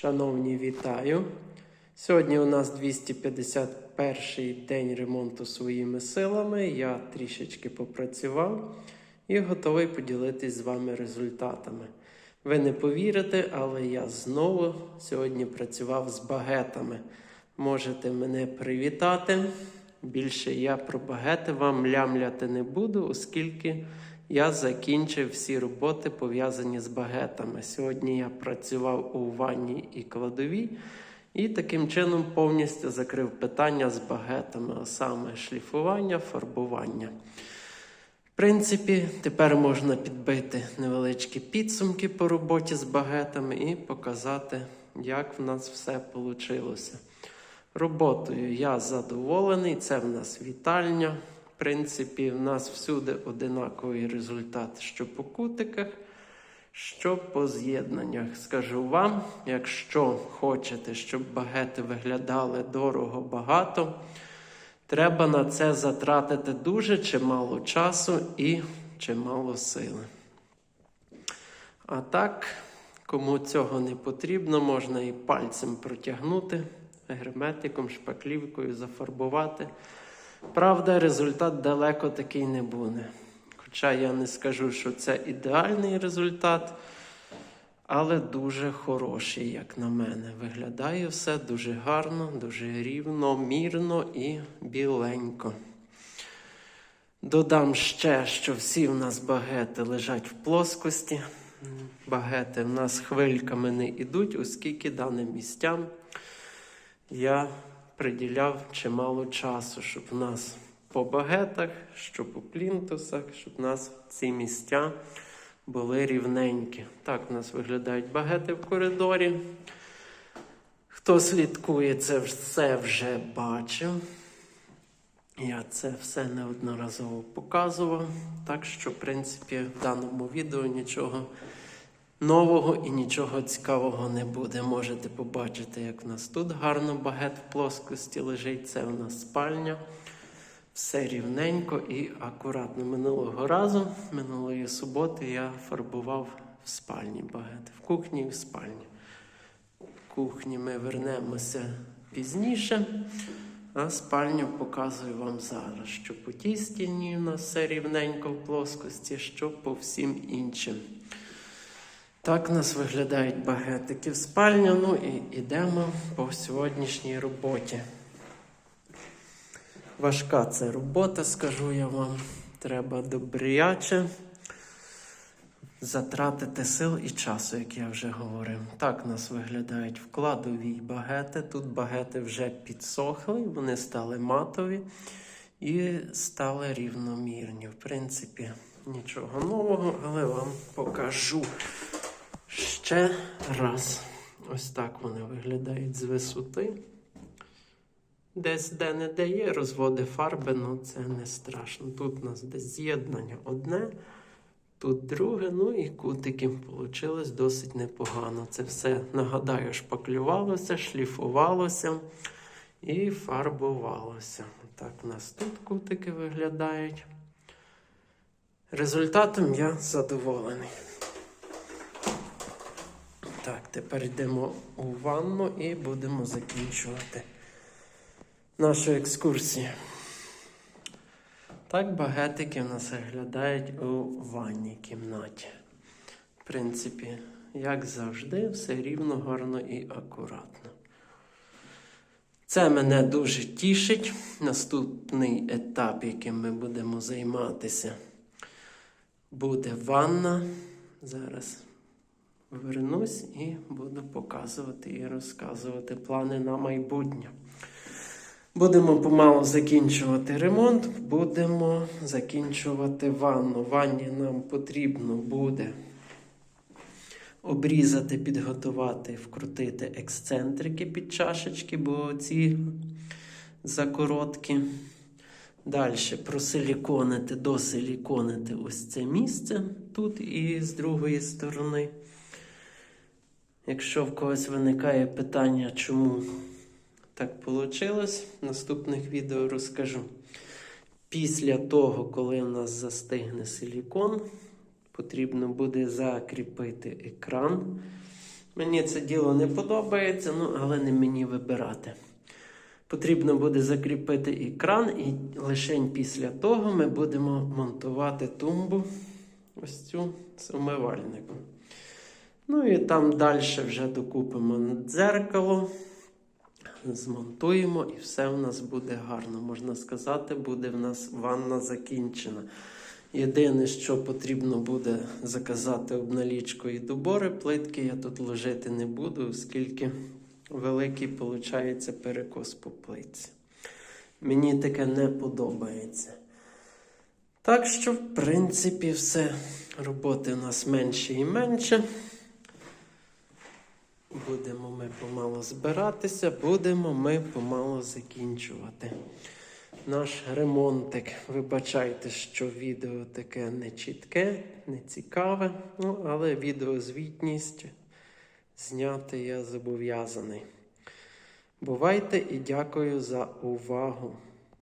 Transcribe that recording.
Шановні, вітаю! Сьогодні у нас 251 день ремонту своїми силами. Я трішечки попрацював і готовий поділитись з вами результатами. Ви не повірите, але я знову сьогодні працював з багетами. Можете мене привітати. Більше я про багети вам лямляти не буду, оскільки я закінчив всі роботи пов'язані з багетами. Сьогодні я працював у ванні і кладовій, і таким чином повністю закрив питання з багетами, а саме шліфування, фарбування. В принципі, тепер можна підбити невеличкі підсумки по роботі з багетами і показати, як в нас все вийшло. Роботою я задоволений. Це в нас вітальня. Принципі, в нас всюди одинаковий результат, що по кутиках, що по з'єднаннях. Скажу вам, якщо хочете, щоб багети виглядали дорого багато, треба на це затратити дуже чимало часу і чимало сили. А так, кому цього не потрібно, можна і пальцем протягнути, герметиком, шпаклівкою зафарбувати. Правда, результат далеко такий не буде. Хоча я не скажу, що це ідеальний результат, але дуже хороший, як на мене. Виглядає все дуже гарно, дуже рівно, мірно і біленько. Додам ще, що всі в нас багети лежать в плоскості. Багети в нас хвильками не йдуть, оскільки даним місцям я приділяв чимало часу, щоб в нас по багетах, що по плінтусах, щоб в нас ці місця були рівненькі. Так в нас виглядають багети в коридорі. Хто слідкує, це все вже бачив. Я це все неодноразово показував. Так що, в принципі, в даному відео нічого нового і нічого цікавого не буде. Можете побачити, як в нас тут гарно багет в плоскості лежить. Це у нас спальня. Все рівненько і акуратно. Минулого разу, минулої суботи, я фарбував в спальні багет. В кухні і в спальні. В кухні ми вернемося пізніше. А спальню показую вам зараз, що по тій стіні у нас все рівненько в плоскості, що по всім іншим. Так у нас виглядають багетики в спальню. Ну і йдемо по сьогоднішній роботі. Важка це робота, скажу я вам. Треба добряче затратити сил і часу, як я вже говорив. Так у нас виглядають вкладові багети. Тут багети вже підсохли, вони стали матові і стали рівномірні. В принципі, нічого нового, але вам покажу ще раз. Ось так вони виглядають з висоти. Десь де не де є розводи фарби, ну це не страшно. Тут у нас десь з'єднання одне, тут друге, ну і кутики вийшло досить непогано. Це все, нагадаю, шпаклювалося, шліфувалося і фарбувалося. Так у нас тут кутики виглядають. Результатом я задоволений. Так, тепер йдемо у ванну і будемо закінчувати нашу екскурсію. Так багетики в нас виглядають у ванній кімнаті. В принципі, як завжди, все рівно, гарно і акуратно. Це мене дуже тішить. Наступний етап, яким ми будемо займатися, буде ванна. Зараз вернусь і буду показувати і розказувати плани на майбутнє. Будемо помалу закінчувати ремонт, будемо закінчувати ванну. Ванні нам потрібно буде обрізати, підготувати, вкрутити ексцентрики під чашечки, бо ці закороткі. Далі просиліконити, досиліконити ось це місце тут і з другої сторони. Якщо в когось виникає питання, чому так вийшло, в наступних відео розкажу. Після того, коли в нас застигне силікон, потрібно буде закріпити екран Мені це діло не подобається, ну, але не мені вибирати. Потрібно буде закріпити екран, і лише після того ми будемо монтувати тумбу ось цю з умивальником. Ну і там далі вже докупимо дзеркало, змонтуємо, і все в нас буде гарно. Можна сказати, буде в нас ванна закінчена. Єдине, що потрібно буде заказати обналічку і добори плитки, я тут ложити не буду, оскільки великий виходить перекос по плитці. Мені таке не подобається. Так що, в принципі, все. Роботи у нас менше і менше. Будемо ми помало збиратися, будемо ми помало закінчувати наш ремонтик. Вибачайте, що відео таке не чітке, не ну, але відеозвітність зняти я зобов'язаний. Бувайте і дякую за увагу.